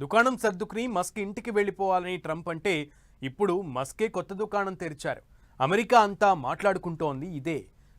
దుకాణం సర్దుకుని మస్క్ ఇంటికి వెళ్ళిపోవాలని ట్రంప్ అంటే ఇప్పుడు మస్కే కొత్త దుకాణం తెరిచారు. అమెరికా అంతా మాట్లాడుకుంటోంది ఇదే.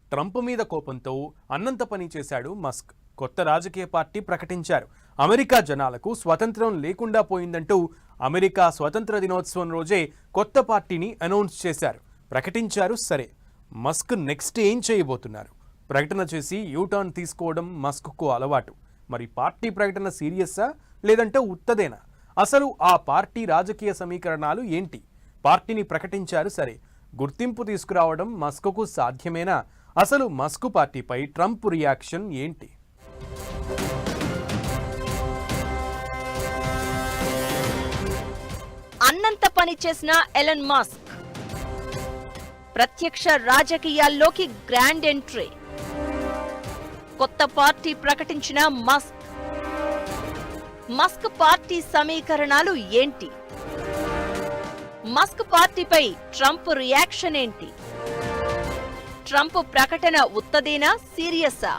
ట్రంప్ మీద కోపంతో అన్నంత పని చేశాడు మస్క్. కొత్త రాజకీయ పార్టీ ప్రకటించారు. అమెరికా జనాలకు స్వతంత్రం లేకుండా పోయిందంటూ అమెరికా స్వతంత్ర దినోత్సవం రోజే కొత్త పార్టీని అనౌన్స్ చేశారు. ప్రకటించారు సరే. మస్క్ నెక్స్ట్ ఏం చేయబోతున్నారు? ప్రకటన చేసి యూటర్న్ తీసుకోవడం మస్క్కు అలవాటు. మరి పార్టీ ప్రకటన సీరియస్సా? లేదంటే ఉత్తదేనా? అసలు ఆ పార్టీ రాజకీయ సమీకరణాలు ఏంటి? పార్టీని ప్రకటించారు సరే గుర్తింపు తీసుకురావడం మస్కుకు సాధ్యమేనా? అసలు మస్కు పార్టీపై ట్రంప్ రియాక్షన్ ఏంటి? అన్నంత పని చేసిన ఎలన్ మాస్క్. ప్రత్యక్ష రాజకీయాల్లోకి గ్రాండ్ ఎంట్రీ. కొత్త పార్టీ ప్రకటించిన మస్క్. మస్క్ పార్టీ సమీకరణాలు ఏంటి? మస్క్ పార్టీపై ట్రంప్ రియాక్షన్ ఏంటి? ట్రంప్ ప్రకటన ఉత్తదేనా సీరియస్సా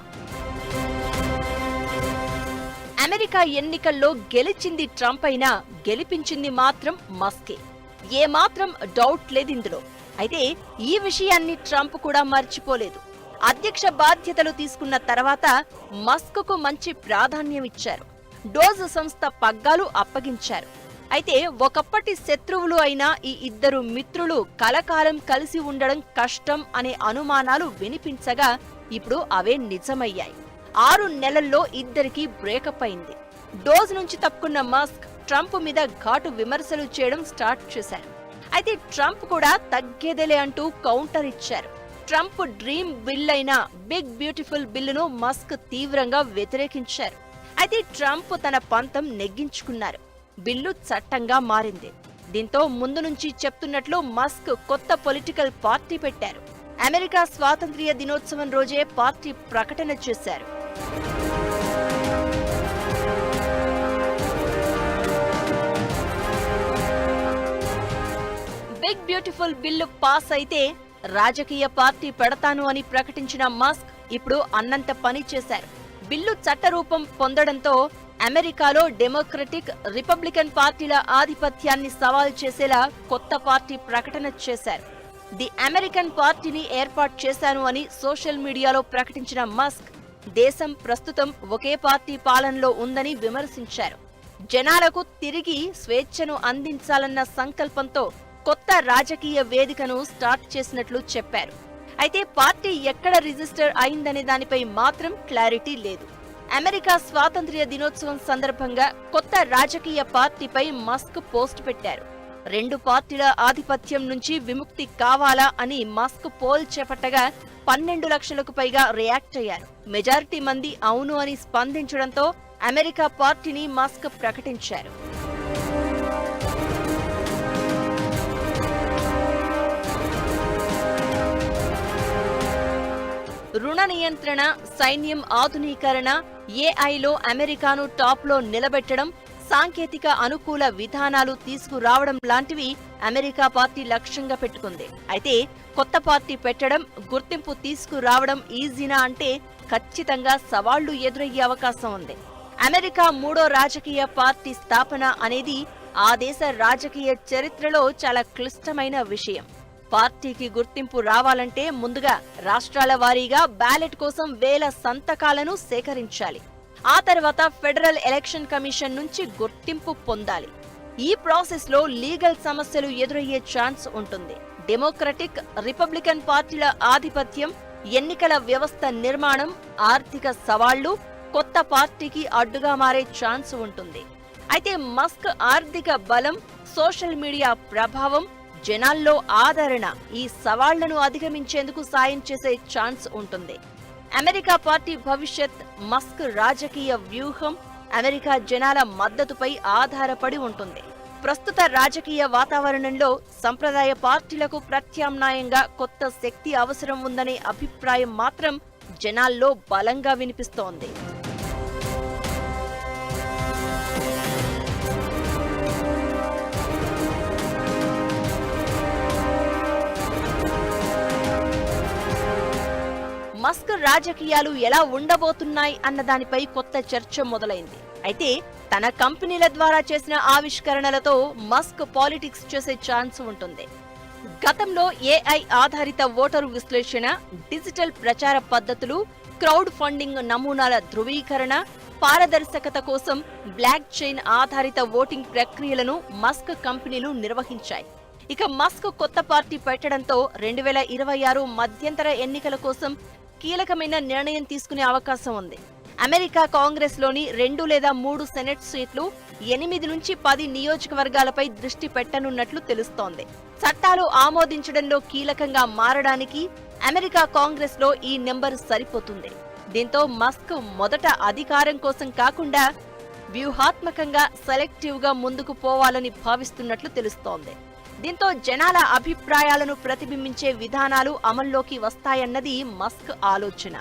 అమెరికా ఎన్నికల్లో గెలిచింది ట్రంప్ అయినా గెలిపించింది మాత్రం మస్కే. ఏమాత్రం డౌట్ లేదు ఇందులో అయితే ఈ విషయాన్ని ట్రంప్ కూడా మర్చిపోలేదు. అధ్యక్ష బాధ్యతలు తీసుకున్న తర్వాత మస్క్కు మంచి ప్రాధాన్యం ఇచ్చారు డోజ్ సంస్థ పగ్గాలు అప్పగించారు. అయితే ఒకప్పటి శత్రువులు అయిన ఈ ఇద్దరు మిత్రులు కలకాలం కలిసి ఉండడం కష్టం అనే అనుమానాలు వినిపించగా ఇప్పుడు అవే నిజమయ్యాయి. ఆరు నెలల్లో ఇద్దరికీ బ్రేకప్ అయింది. డోజ్ నుంచి తప్పుకున్న మస్క్ ట్రంప్ మీద ఘాటు విమర్శలు చేయడం స్టార్ట్ చేశారు. అయితే ట్రంప్ కూడా తగ్గేదేలే అంటూ కౌంటర్ ఇచ్చారు. ట్రంప్ డ్రీమ్ బిల్ అయిన బిగ్ బ్యూటిఫుల్ బిల్లును మస్క్ తీవ్రంగా వ్యతిరేకించారు. అయితే ట్రంప్ తన పంతం నెగ్గించుకున్నారు. బిల్లు చట్టంగా మారింది. దీంతో ముందు నుంచి చెప్తున్నట్లు మస్క్ కొత్త పొలిటికల్ పార్టీ పెట్టారు. అమెరికా స్వాతంత్ర్య దినోత్సవం రోజే పార్టీ ప్రకటన చేశారు. బిగ్ బ్యూటిఫుల్ బిల్లు పాస్ అయితే రాజకీయ పార్టీ పెడతాను అని ప్రకటించిన మస్క్ ఇప్పుడు అన్నంత పని చేశారు. బిల్లు చట్టరూపం పొందడంతో అమెరికాలో డెమోక్రటిక్ రిపబ్లికన్ పార్టీల ఆధిపత్యాన్ని సవాల్ చేసేలా కొత్త పార్టీ ప్రకటన చేశారు. ది అమెరికన్ పార్టీని ఏర్పాటు చేశాను అని సోషల్ మీడియాలో ప్రకటించిన మస్క్ దేశం ప్రస్తుతం ఒకే పార్టీ పాలనలో ఉందని విమర్శించారు. జనాలకు తిరిగి స్వేచ్ఛను అందించాలన్న సంకల్పంతో కొత్త రాజకీయ వేదికను స్టార్ట్ చేసినట్లు చెప్పారు. అయితే పార్టీ ఎక్కడ రిజిస్టర్ అయిందనే దానిపై మాత్రం క్లారిటీ లేదు. అమెరికా స్వాతంత్ర్య దినోత్సవం సందర్భంగా కొత్త రాజకీయ పార్టీపై మస్క్ పోస్ట్ పెట్టారు. రెండు పార్టీల ఆధిపత్యం నుంచి విముక్తి కావాలా అని మస్క్ పోల్ చేపట్టగా పన్నెండు లక్షలకు పైగా రియాక్ట్ అయ్యారు. మెజారిటీ మంది అవును అని స్పందించడంతో అమెరికా పార్టీని మస్క్ ప్రకటించారు. రుణ నియంత్రణ సైన్యం ఆధునీకరణ ఏఐలో అమెరికాను టాప్లో నిలబెట్టడం సాంకేతిక అనుకూల విధానాలు తీసుకురావడం లాంటివి అమెరికా పార్టీ లక్ష్యంగా పెట్టుకుంది. అయితే కొత్త పార్టీ పెట్టడం గుర్తింపు తీసుకురావడం ఈజీనా అంటే ఖచ్చితంగా సవాళ్ళు ఎదురయ్యే అవకాశం ఉంది. అమెరికా మూడో రాజకీయ పార్టీ స్థాపన అనేది ఆ దేశ రాజకీయ చరిత్రలో చాలా క్లిష్టమైన విషయం. పార్టీకి గుర్తింపు రావాలంటే ముందుగా రాష్ట్రాల వారీగా బ్యాలెట్ కోసం వేల సంతకాలను సేకరించాలి. ఆ తర్వాత ఫెడరల్ ఎలక్షన్ కమిషన్ నుంచి గుర్తింపు పొందాలి. ఈ ప్రాసెస్లో లీగల్ సమస్యలు ఎదురయ్యే ఛాన్స్ ఉంటుంది. డెమోక్రటిక్ రిపబ్లికన్ పార్టీల ఆధిపత్యం ఎన్నికల వ్యవస్థ నిర్మాణం ఆర్థిక సవాళ్ళు కొత్త పార్టీకి అడ్డుగా మారే ఛాన్స్ ఉంటుంది. అయితే మస్క్ ఆర్థిక బలం సోషల్ మీడియా ప్రభావం జనాల్లో ఆదరణ ఈ సవాళ్ళను అధిగమించేందుకు సాయం చేసే ఛాన్స్ ఉంటుంది. అమెరికా పార్టీ భవిష్యత్ మస్క్ రాజకీయ వ్యూహం అమెరికా జనాల మద్దతుపై ఆధారపడి ఉంటుంది. ప్రస్తుత రాజకీయ వాతావరణంలో సంప్రదాయ పార్టీలకు ప్రత్యామ్నాయంగా కొత్త శక్తి అవసరం ఉందనే అభిప్రాయం మాత్రం జనాల్లో బలంగా వినిపిస్తోంది. మస్క్ రాజకీయాలు ఎలా ఉండబోతున్నాయి అన్న దానిపై కొత్త చర్చ మొదలైంది. అయితే తన కంపెనీల ద్వారా చేసిన ఆవిష్కరణలతో మస్క్ పాలిటిక్స్ చేసే ఛాన్స్ ఉంటుంది. గతంలో ఏఐ ఆధారిత ఓటరు విశ్లేషణ డిజిటల్ ప్రచార పద్ధతులు క్రౌడ్ ఫండింగ్ నమూనాల ధృవీకరణ పారదర్శకత కోసం బ్లాక్ చైన్ ఆధారిత ఓటింగ్ ప్రక్రియలను మస్క్ కంపెనీలు నిర్వహించాయి. ఇక మస్క్ కొత్త పార్టీ పెట్టడంతో రెండు వేల ఇరవై ఆరు మధ్యంతర ఎన్నికల కోసం కీలకమైన నిర్ణయం తీసుకునే అవకాశం ఉంది. అమెరికా కాంగ్రెస్లోని రెండు లేదా మూడు సెనెట్ సీట్లు ఎనిమిది నుంచి పది నియోజకవర్గాలపై దృష్టి పెట్టనున్నట్లు తెలుస్తోంది. చట్టాలు ఆమోదించడంలో కీలకంగా మారడానికి అమెరికా కాంగ్రెస్లో ఈ నెంబర్ సరిపోతుంది. దీంతో మస్క్ మొదట అధికారం కోసం కాకుండా వ్యూహాత్మకంగా సెలెక్టివ్గా ముందుకు పోవాలని భావిస్తున్నట్లు తెలుస్తోంది. దీంతో జనాల అభిప్రాయాలను ప్రతిబింబించే విధానాలు అమల్లోకి వస్తాయన్నది మస్క్ ఆలోచన.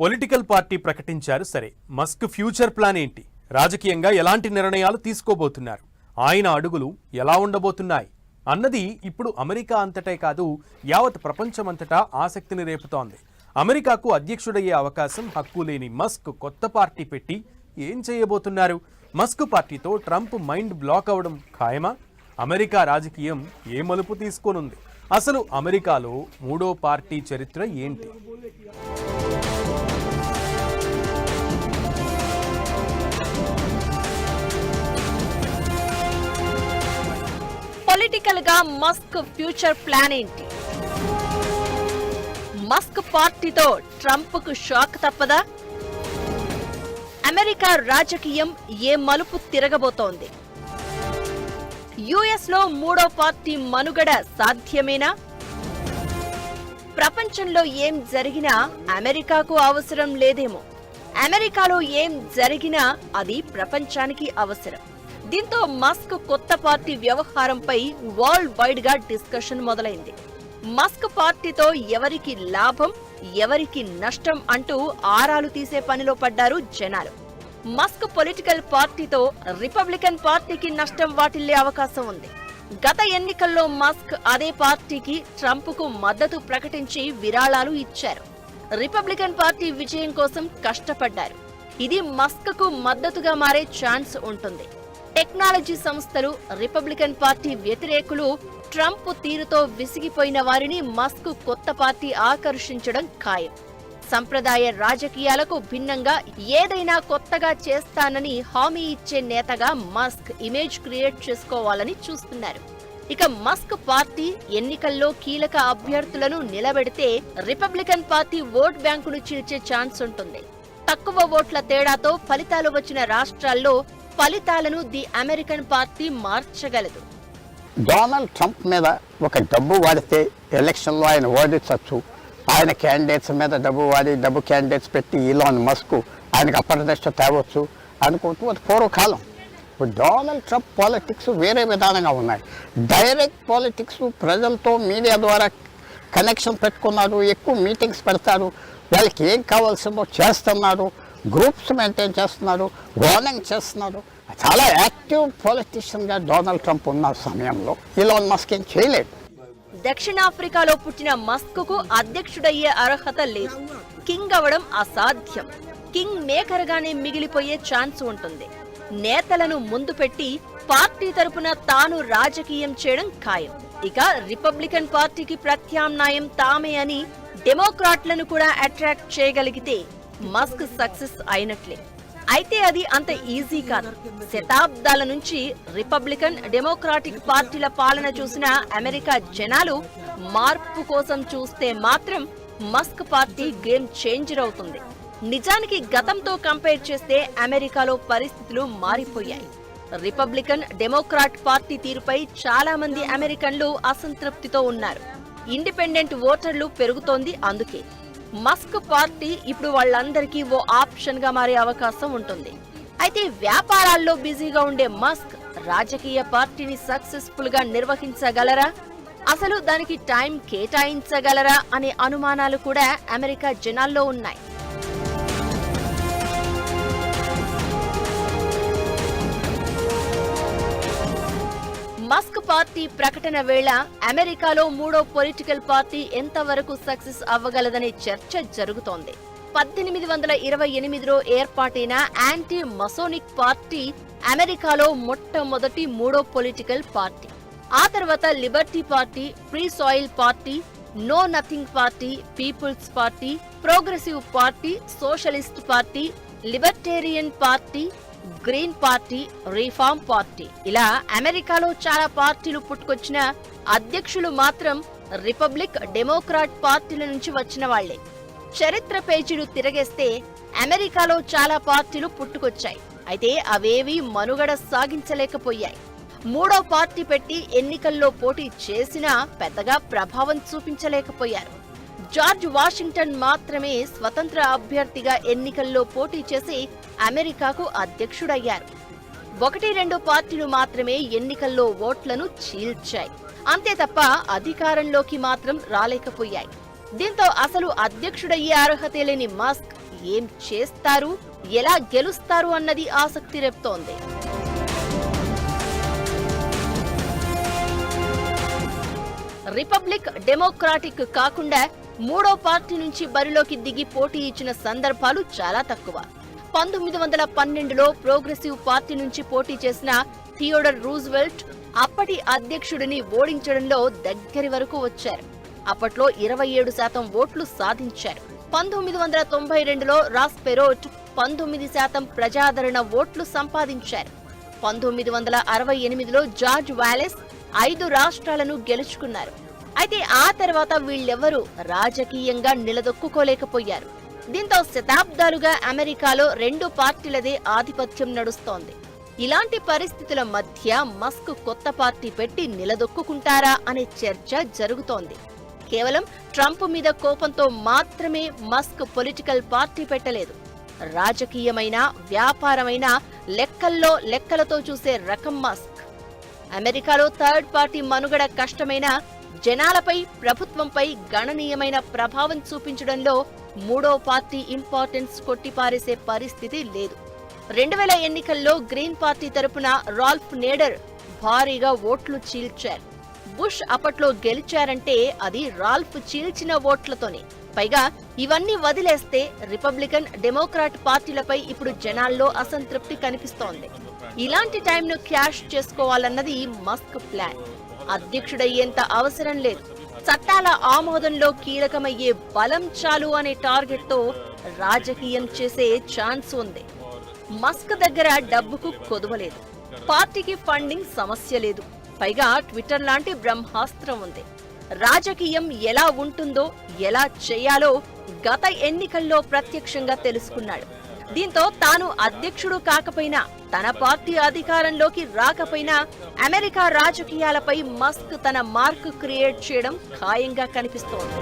పొలిటికల్ పార్టీ ప్రకటించారు సరే. మస్క్ ఫ్యూచర్ ప్లాన్ ఏంటి? రాజకీయంగా ఎలాంటి నిర్ణయాలు తీసుకోబోతున్నారు? ఆయన అడుగులు ఎలా ఉండబోతున్నాయి? అన్నది ఇప్పుడు అమెరికా అంతటే కాదు యావత్ ప్రపంచమంతటా ఆసక్తిని రేపుతోంది. అమెరికాకు అధ్యక్షుడయ్యే అవకాశం హక్కు లేని మస్క్ కొత్త పార్టీ పెట్టి ఏం చేయబోతున్నారు? మస్క్ పార్టీతో ట్రంప్ మైండ్ బ్లాక్ అవడం ఖాయమా? అమెరికా రాజకీయం ఏ మలుపు తీసుకోనుంది? అసలు అమెరికాలో మూడో పార్టీ చరిత్ర ఏంటి? పొలిటికల్గా మస్క్ ఫ్యూచర్ ప్లాన్ ఏంటి? మస్క్ పార్టీతో ట్రంప్కు షాక్ తప్పదా? అమెరికా రాజకీయం ఏ మలుపు తిరగబోతోంది? యుఎస్లో మూడో పార్టీ మనుగడ సాధ్యమేనా? ప్రపంచంలో ఏం జరిగినా అమెరికాకు అవసరం లేదేమో. అమెరికాలో ఏం జరిగినా అది ప్రపంచానికి అవసరం. దీంతో మస్క్ కొత్త పార్టీ వ్యవహారంపై వరల్డ్ వైడ్గా డిస్కషన్ మొదలైంది. మస్క్ పార్టీతో ఎవరికి లాభం? ఎవరికి నష్టం అంటూ ఆరాలు తీసే పనిలో పడ్డారు జనాలు. మస్క్ పొలిటికల్ పార్టీతో రిపబ్లికన్ పార్టీకి నష్టం వాటిల్లే అవకాశం ఉంది. గత ఎన్నికల్లో మస్క్ అదే పార్టీకి ట్రంప్కు మద్దతు ప్రకటించి విరాళాలు ఇచ్చారు. రిపబ్లికన్ పార్టీ విజయం కోసం కష్టపడ్డారు. ఇది మస్క్కు మద్దతుగా మారే ఛాన్స్ ఉంటుంది. టెక్నాలజీ సంస్థలు రిపబ్లికన్ పార్టీ వ్యతిరేకులు ట్రంప్ తీరుతో విసిగిపోయిన వారిని మస్క్ కొత్త పార్టీ ఆకర్షించడం ఖాయం. సంప్రదాయ రాజకీయాలకు భిన్నంగా ఏదైనా కొత్తగా చేస్తానని హామీ ఇచ్చే నేతగా మస్క్ ఇమేజ్ క్రియేట్ చేసుకోవాలని చూస్తున్నారు. ఇక మస్క్ పార్టీ ఎన్నికల్లో కీలక అభ్యర్థులను నిలబెడితే రిపబ్లికన్ పార్టీ ఓట్ బ్యాంకును చీల్చే ఛాన్స్ ఉంటుంది. తక్కువ ఓట్ల తేడాతో ఫలితాలు వచ్చిన రాష్ట్రాల్లో ఫలితాలను ది అమెరికన్ పార్టీ మార్చగలదు. డొనాల్డ్ ట్రంప్ మీద ఒక డబ్బు వాడితే ఎలక్షన్లో ఆయన ఓడించవచ్చు ఆయన క్యాండిడేట్స్ మీద డబ్బు వాడి డబ్బు క్యాండిడేట్స్ పెట్టి ఈలాన్ మస్క్ ఆయనకు అప్రదర్శ తేవచ్చు అనుకుంటూ అది పూర్వకాలం. ఇప్పుడు డొనాల్డ్ ట్రంప్ పాలిటిక్స్ వేరే విధానంగా ఉన్నాయి. డైరెక్ట్ పాలిటిక్స్ ప్రజలతో మీడియా ద్వారా కనెక్షన్ పెట్టుకున్నారు ఎక్కువ మీటింగ్స్ పెడతారు. వాళ్ళకి ఏం కావాల్సిందో చేస్తున్నారు. గ్రూప్స్ మెయింటైన్ చేస్తున్నారు వార్నింగ్ చేస్తున్నారు. చాలా యాక్టివ్ పొలిటీషియన్గా డొనాల్డ్ ట్రంప్ ఉన్న సమయంలో ఇలాన్ మస్క్ ఏం చేయలేదు. దక్షిణాఫ్రికాలో పుట్టిన మస్క్కు అధ్యక్షుడయ్యే అర్హత లేదు. కింగ్ అవడం అసాధ్యం. కింగ్ మేకర్గానే మిగిలిపోయే ఛాన్స్ ఉంటుంది. నేతలను ముందు పెట్టి పార్టీ తరపున తాను రాజకీయం చేయడం ఖాయం. ఇక రిపబ్లికన్ పార్టీకి ప్రత్యామ్నాయం తామే అని డెమోక్రాట్లను కూడా అట్రాక్ట్ చేయగలిగితే మస్క్ సక్సెస్ అయినట్లే. అయితే అది అంత ఈజీ కాదు. శతాబ్దాల నుంచి రిపబ్లికన్ డెమోక్రాటిక్ పార్టీల పాలన చూసిన అమెరికా జనాలు మార్పు కోసం చూస్తే మాత్రం మస్క్ పార్టీ గేమ్ చేంజర్ అవుతుంది. నిజానికి గతంతో కంపేర్ చేస్తే అమెరికాలో పరిస్థితులు మారిపోయాయి. రిపబ్లికన్ డెమోక్రాట్ పార్టీ తీరుపై చాలా మంది అమెరికన్లు అసంతృప్తితో ఉన్నారు. ఇండిపెండెంట్ ఓటర్లు పెరుగుతోంది అందుకే. మస్క్ పార్టీ ఇప్పుడు వాళ్ళందరికీ ఓ ఆప్షన్గా మారే అవకాశం ఉంటుంది. అయితే వ్యాపారాల్లో బిజీగా ఉండే మస్క్ రాజకీయ పార్టీని సక్సెస్ఫుల్గా నిర్వహించగలరా? అసలు దానికి టైం కేటాయించగలరా? అనే అనుమానాలు కూడా అమెరికా జనాల్లో ఉన్నాయి. మస్క్ పార్టీ ప్రకటన వేళ అమెరికాలో మూడో పొలిటికల్ పార్టీ ఎంతవరకు సక్సెస్ అవ్వగలదనే చర్చ జరుగుతోంది. పద్దెనిమిది వందల ఇరవై ఎనిమిదిలో ఏర్పాటైన యాంటీ మసోనిక్ పార్టీ అమెరికాలో మొట్టమొదటి మూడో పొలిటికల్ పార్టీ. ఆ తర్వాత liberty party free soil party know nothing party people's party progressive party socialist party libertarian party green party reform party. ఇలా అమెరికాలో చాలా పార్టీలు పుట్టుకొచ్చిన అధ్యక్షులు మాత్రం రిపబ్లిక్ డెమోక్రాట్ పార్టీల నుంచి వచ్చిన వాళ్ళే చరిత్ర పేజీలు తిరగేస్తే అమెరికాలో చాలా పార్టీలు పుట్టుకొచ్చాయి. అయితే అవేవి మనుగడ సాగించలేకపోయాయి. మూడో పార్టీ పెట్టి ఎన్నికల్లో పోటీ చేసినా పెద్దగా ప్రభావం చూపించలేకపోయారు. జార్జ్ వాషింగ్టన్ మాత్రమే స్వతంత్ర అభ్యర్థిగా ఎన్నికల్లో పోటీ చేసి అమెరికాకు అధ్యక్షుడయ్యారు. ఒకటి రెండు పార్టీలు మాత్రమే ఎన్నికల్లో ఓట్లను చీల్చాయి. అంతే తప్ప అధికారంలోకి మాత్రం రాలేకపోయాయి. దీంతో అసలు అధ్యక్షుడయ్యే అర్హత లేని మస్క్ ఏం చేస్తారు ఎలా గెలుస్తారు అన్నది ఆసక్తి రేపుతోంది. రిపబ్లిక్ డెమోక్రాటిక్ కాకుండా మూడో పార్టీ నుంచి బరిలోకి దిగి పోటీ ఇచ్చిన సందర్భాలు చాలా తక్కువ. పంతొమ్మిది వందల పన్నెండులో ప్రోగ్రెసివ్ పార్టీ నుంచి పోటీ చేసిన థియోడర్ రూజ్వెల్ట్ అప్పటి అధ్యక్షుడిని ఓడించడంలో దగ్గరి వరకు వచ్చారు. అప్పట్లో ఇరవై ఏడు శాతం ఓట్లు సాధించారు. పంతొమ్మిది వందల తొంభై రెండులో రాస్ పెరోట్ పంతొమ్మిది శాతం ప్రజాదరణ ఓట్లు సంపాదించారు. పంతొమ్మిది వందల అరవై ఎనిమిదిలో జార్జ్ వ్యాలెస్ ఐదు రాష్ట్రాలను గెలుచుకున్నారు. అయితే ఆ తర్వాత వీళ్ళెవరూ రాజకీయంగా నిలదొక్కుకోలేకపోయారు. దీంతో శతాబ్దాలుగా అమెరికాలో రెండు పార్టీలదే ఆధిపత్యం నడుస్తోంది. ఇలాంటి పరిస్థితుల మధ్య మస్క్ కొత్త పార్టీ పెట్టి నిలదొక్కుంటారా అనే చర్చ జరుగుతోంది. కేవలం ట్రంప్ మీద కోపంతో మాత్రమే మస్క్ పొలిటికల్ పార్టీ పెట్టలేదు. రాజకీయమైన వ్యాపారమైన లెక్కల్లో లెక్కలతో చూసే రకం మస్క్. అమెరికాలో థర్డ్ పార్టీ మనుగడ కష్టమైన జనాలపై ప్రభుత్వంపై గణనీయమైన ప్రభావం చూపించడంలో మూడో పార్టీ ఇంపార్టెన్స్ కొట్టిపారేసే పరిస్థితి లేదు. రెండు వేల ఎన్నికల్లో గ్రీన్ పార్టీ తరపున రాల్ఫ్ నేడర్ భారీగా ఓట్లు చీల్చారు. బుష్ అప్పట్లో గెలిచారంటే అది రాల్ఫ్ చీల్చిన ఓట్లతోనే. పైగా ఇవన్నీ వదిలేస్తే రిపబ్లికన్ డెమోక్రాట్ పార్టీలపై ఇప్పుడు జనాల్లో అసంతృప్తి కనిపిస్తోంది. ఇలాంటి టైంను క్యాష్ చేసుకోవాలన్నది మస్క్ ప్లాన్. అధ్యక్షుడయ్యేంత అవసరం లేదు. చట్టాల ఆమోదంలో కీలకమయ్యే బలం చాలు అనే టార్గెట్తో రాజకీయం చేసే ఛాన్స్ ఉంది. మస్క్ దగ్గర డబ్బుకు కొదవలేదు పార్టీకి ఫండింగ్ సమస్య లేదు. పైగా ట్విట్టర్ లాంటి బ్రహ్మాస్త్రం ఉంది. రాజకీయం ఎలా ఉంటుందో ఎలా చేయాలో గత ఎన్నికల్లో ప్రత్యక్షంగా తెలుసుకున్నాడు. దీంతో తాను అధ్యక్షుడు కాకపోయినా తన పార్టీ అధికారంలోకి రాకపోయినా అమెరికా రాజకీయాలపై మస్క్ తన మార్క్ క్రియేట్ చేయడం ఖాయంగా కనిపిస్తోంది.